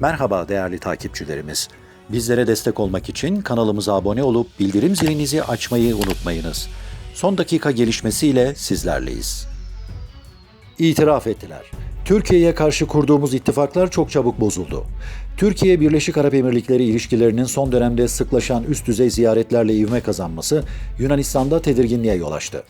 Merhaba değerli takipçilerimiz. Bizlere destek olmak için kanalımıza abone olup bildirim zilinizi açmayı unutmayınız. Son dakika gelişmesiyle sizlerleyiz. İtiraf ettiler. Türkiye'ye karşı kurduğumuz ittifaklar çok çabuk bozuldu. Türkiye Birleşik Arap Emirlikleri ilişkilerinin son dönemde sıklaşan üst düzey ziyaretlerle ivme kazanması Yunanistan'da tedirginliğe yol açtı.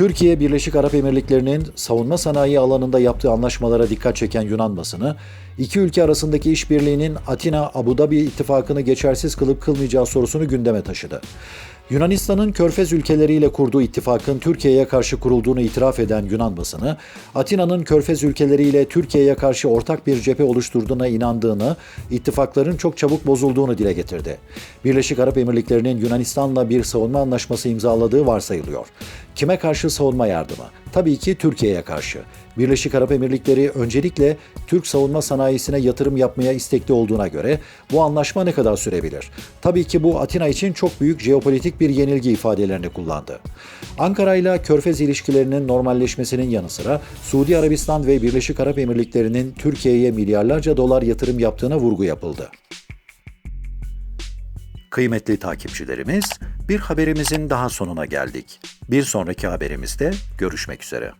Türkiye, Birleşik Arap Emirlikleri'nin savunma sanayi alanında yaptığı anlaşmalara dikkat çeken Yunan basını, iki ülke arasındaki işbirliğinin Atina-Abu Dhabi ittifakını geçersiz kılıp kılmayacağı sorusunu gündeme taşıdı. Yunanistan'ın Körfez ülkeleriyle kurduğu ittifakın Türkiye'ye karşı kurulduğunu itiraf eden Yunan basını, Atina'nın Körfez ülkeleriyle Türkiye'ye karşı ortak bir cephe oluşturduğuna inandığını, ittifakların çok çabuk bozulduğunu dile getirdi. Birleşik Arap Emirlikleri'nin Yunanistan'la bir savunma anlaşması imzaladığı varsayılıyor. Kime karşı savunma yardımı? Tabii ki Türkiye'ye karşı. Birleşik Arap Emirlikleri öncelikle Türk savunma sanayisine yatırım yapmaya istekli olduğuna göre bu anlaşma ne kadar sürebilir? Tabii ki bu Atina için çok büyük jeopolitik bir yenilgi ifadelerini kullandı. Ankara ile Körfez ilişkilerinin normalleşmesinin yanı sıra Suudi Arabistan ve Birleşik Arap Emirlikleri'nin Türkiye'ye milyarlarca dolar yatırım yaptığına vurgu yapıldı. Kıymetli takipçilerimiz, bir haberimizin daha sonuna geldik. Bir sonraki haberimizde görüşmek üzere.